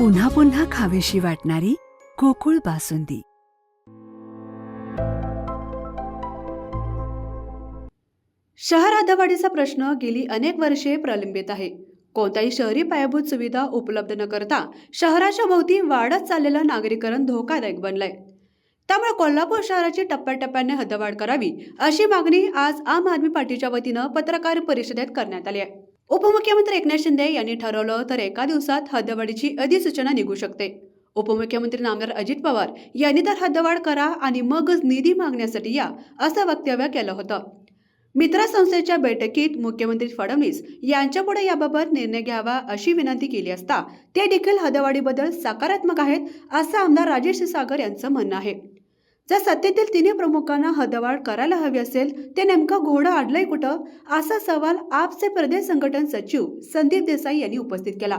पुन्हा पुन्हा खावीशी वाटणारी गोकुळ बासुंदी. शहर अधवाढीचा प्रश्न गेली अनेक वर्षे प्रलंबित आहे. कोणताही शहरी पायाभूत सुविधा उपलब्ध न करता शहराच्या भोवती वाढत चाललेलं नागरीकरण धोकादायक बनलंय. त्यामुळे कोल्हापूर शहराची टप्प्याटप्प्याने हद्दवाढ करावी अशी मागणी आज आम आदमी पार्टीच्या वतीनं पत्रकार परिषदेत करण्यात आली आहे. उपमुख्यमंत्री एकनाथ शिंदे यांनी ठरवलं तर एका दिवसात हद्दवाढीची अधिसूचना निघू शकते. उपमुख्यमंत्री नामदार अजित पवार यांनी तर हद्दवाढ करा आणि मगच निधी मागण्यासाठी या असं वक्तव्य केलं होतं. मित्र संस्थेच्या बैठकीत मुख्यमंत्री फडणवीस यांच्यापुढे याबाबत निर्णय घ्यावा अशी विनंती केली असता ते देखील हदवाढीबद्दल सकारात्मक आहेत असं आमदार राजेश सागर यांचं म्हणणं आहे. जर सत्तेतील तिन्ही प्रमुखांना हदवाढ करायला हवी असेल ते नेमकं घोडं आडलंय कुठं? असा सवाल आपचे प्रदेश संघटन सचिव संदीप देसाई यांनी उपस्थित केला.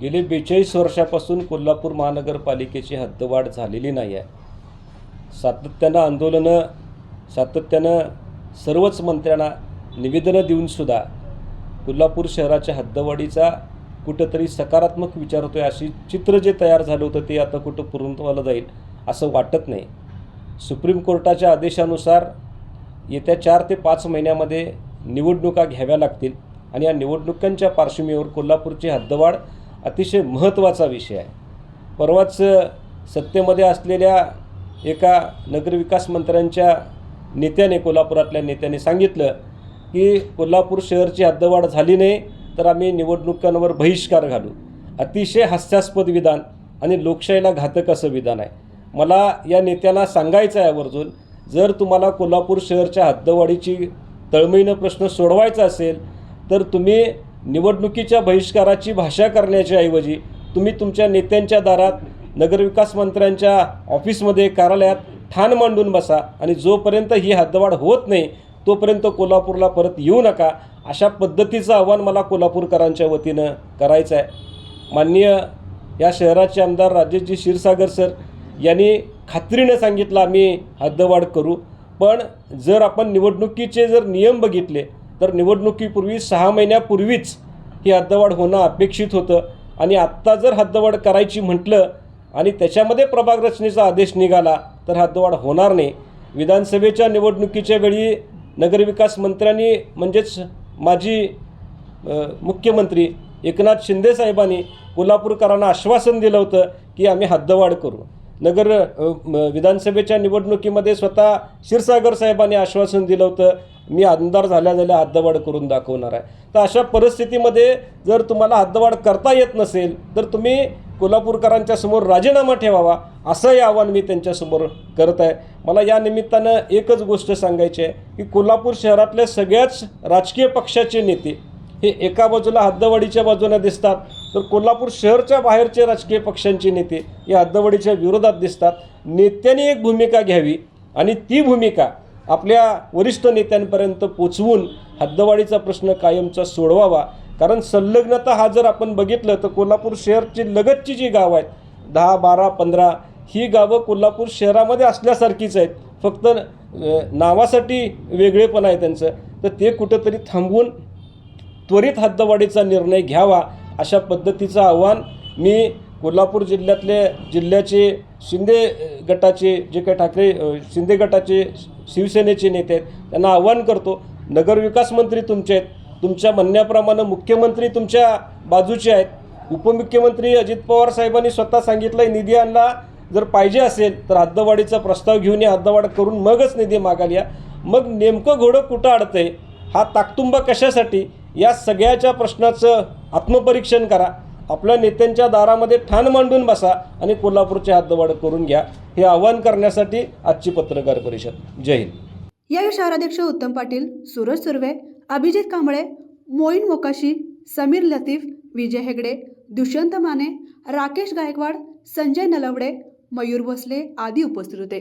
गेली बेचाळीस वर्षापासून कोल्हापूर महानगरपालिकेची हद्दवाढ झालेली नाही आहे सातत्यानं आंदोलनं सातत्यानं सर्वच मंत्र्यांना निवेदनं देऊनसुद्धा कोल्हापूर शहराच्या हद्दवाढीचा कुठंतरी सकारात्मक विचार होतो आहे अशी चित्र जे तयार झालं होतं ते आता कुठं पूर्णत्वाला जाईल असं वाटत नाही. सुप्रीम कोर्टाच्या आदेशानुसार येत्या चार ते पाच महिन्यामध्ये निवडणुका घ्याव्या लागतील आणि या निवडणुकांच्या पार्श्वभूमीवर कोल्हापूरची हद्दवाढ अतिशय महत्त्वाचा विषय आहे. परवाच सत्तेमध्ये असलेल्या एका नगरविकास मंत्र्यांच्या नेत्याने कोल्हापुरातल्या नेत्याने सांगितलं की कोल्हापूर शहरची हद्दवाढ झाली नाही तर आम्ही निवडणुकांवर बहिष्कार घालू. अतिशय हास्यास्पद विधान आणि लोकशाहीला घातक असं विधान आहे. मला या नेत्याला सांगायचं आहे आवर्जून जर तुम्हाला कोल्हापूर शहरच्या हद्दवाढीची तळमळीनं प्रश्न सोडवायचा असेल तर तुम्ही निवडणुकीच्या बहिष्काराची भाषा करण्याच्या ऐवजी तुम्ही तुमच्या नेत्यांच्या दारात नगरविकास मंत्र्यांच्या ऑफिसमध्ये कार्यालयात ठाण मांडून बसा आणि जोपर्यंत ही हद्दवाढ होत नाही तोपर्यंत कोल्हापूरला परत येऊ नका. अशा पद्धतीचं आव्हान मला कोल्हापूरकरांच्या वतीनं करायचं आहे. माननीय या शहराचे आमदार राजेशजी क्षीरसागर सर यांनी खात्रीनं सांगितलं आम्ही हद्दवाढ करू. पण जर आपण निवडणुकीचे जर नियम बघितले तर निवडणुकीपूर्वी सहा महिन्यापूर्वीच ही हद्दवाढ होणं अपेक्षित होतं. आणि आत्ता जर हद्दवाढ करायची म्हटलं आणि त्याच्यामध्ये प्रभाग रचनेचा आदेश निघाला तर हद्दवाढ होणार नाही. विधानसभेच्या निवडणुकीच्या वेळी नगरविकास मंत्र्यांनी म्हणजेच माजी मुख्यमंत्री एकनाथ शिंदे साहेबांनी कोल्हापूरकरांना आश्वासन दिलं होतं की आम्ही हद्दवाढ करू. नगर विधानसभेच्या निवडणुकीमध्ये स्वतः क्षीरसागर साहेबांनी आश्वासन दिलं होतं मी आमदार झाल्या झाल्या हद्दवाढ करून दाखवणार आहे. तर अशा परिस्थितीमध्ये जर तुम्हाला हद्दवाढ करता येत नसेल तर तुम्ही कोल्हापूरकरांच्या समोर राजीनामा ठेवावा असंही आव्हान मी त्यांच्यासमोर करत आहे. मला या निमित्तानं एकच गोष्ट सांगायची आहे की कोल्हापूर शहरातल्या सगळ्याच राजकीय पक्षाचे नेते हे एका बाजूला हद्दवाडीच्या बाजूने दिसतात तर कोल्हापूर शहरच्या बाहेरचे राजकीय पक्षांचे नेते या हद्दवाडीच्या विरोधात दिसतात. नेत्यांनी एक भूमिका घ्यावी आणि ती भूमिका आपल्या वरिष्ठ नेत्यांपर्यंत पोचवून हद्दवाडीचा प्रश्न कायमचा सोडवावा. कारण संलग्नता हा जर आपण बघितलं तर कोल्हापूर शहरची लगतची जी गावं आहेत दहा बारा पंधरा ही गावं कोल्हापूर शहरामध्ये असल्यासारखीच आहेत. फक्त नावासाठी वेगळेपण आहे त्यांचं. तर ते कुठंतरी थांबवून त्वरित हद्दवाढीचा निर्णय घ्यावा अशा पद्धतीचं आव्हान मी कोल्हापूर जिल्ह्यातले जिल्ह्याचे शिंदे गटाचे जे काही ठाकरे शिंदे गटाचे शिवसेनेचे नेते आहेत त्यांना आव्हान करतो. नगरविकास मंत्री तुमचे आहेत तुमच्या म्हणण्याप्रमाणे मुख्यमंत्री तुमच्या बाजूचे आहेत. उपमुख्यमंत्री अजित पवार साहेबांनी स्वतः सांगितलं निधी आणला जर पाहिजे असेल तर हद्दवाढीचा प्रस्ताव घेऊन या हद्दवाढ करून मगच निधी मागाल या. मग नेमकं घोडं कुठं अडतंय? हा ताकतुंबा कशासाठी? या सगळ्याच्या प्रश्नाचं आत्मपरीक्षण करा. आपल्या नेत्यांच्या दारामध्ये ठाण मांडून बसा आणि कोल्हापूरची हातदवाड करून घ्या. हे आवाहन करण्यासाठी आजची पत्रकार परिषद. जय हिंद. यावेळी शहराध्यक्ष उत्तम पाटील सूरज सुर्वे अभिजित कांबळे मोईन मोकाशी समीर लतीफ विजय हेगडे दुष्यंत माने राकेश गायकवाड संजय नलवडे मयूर भोसले आदी उपस्थित होते.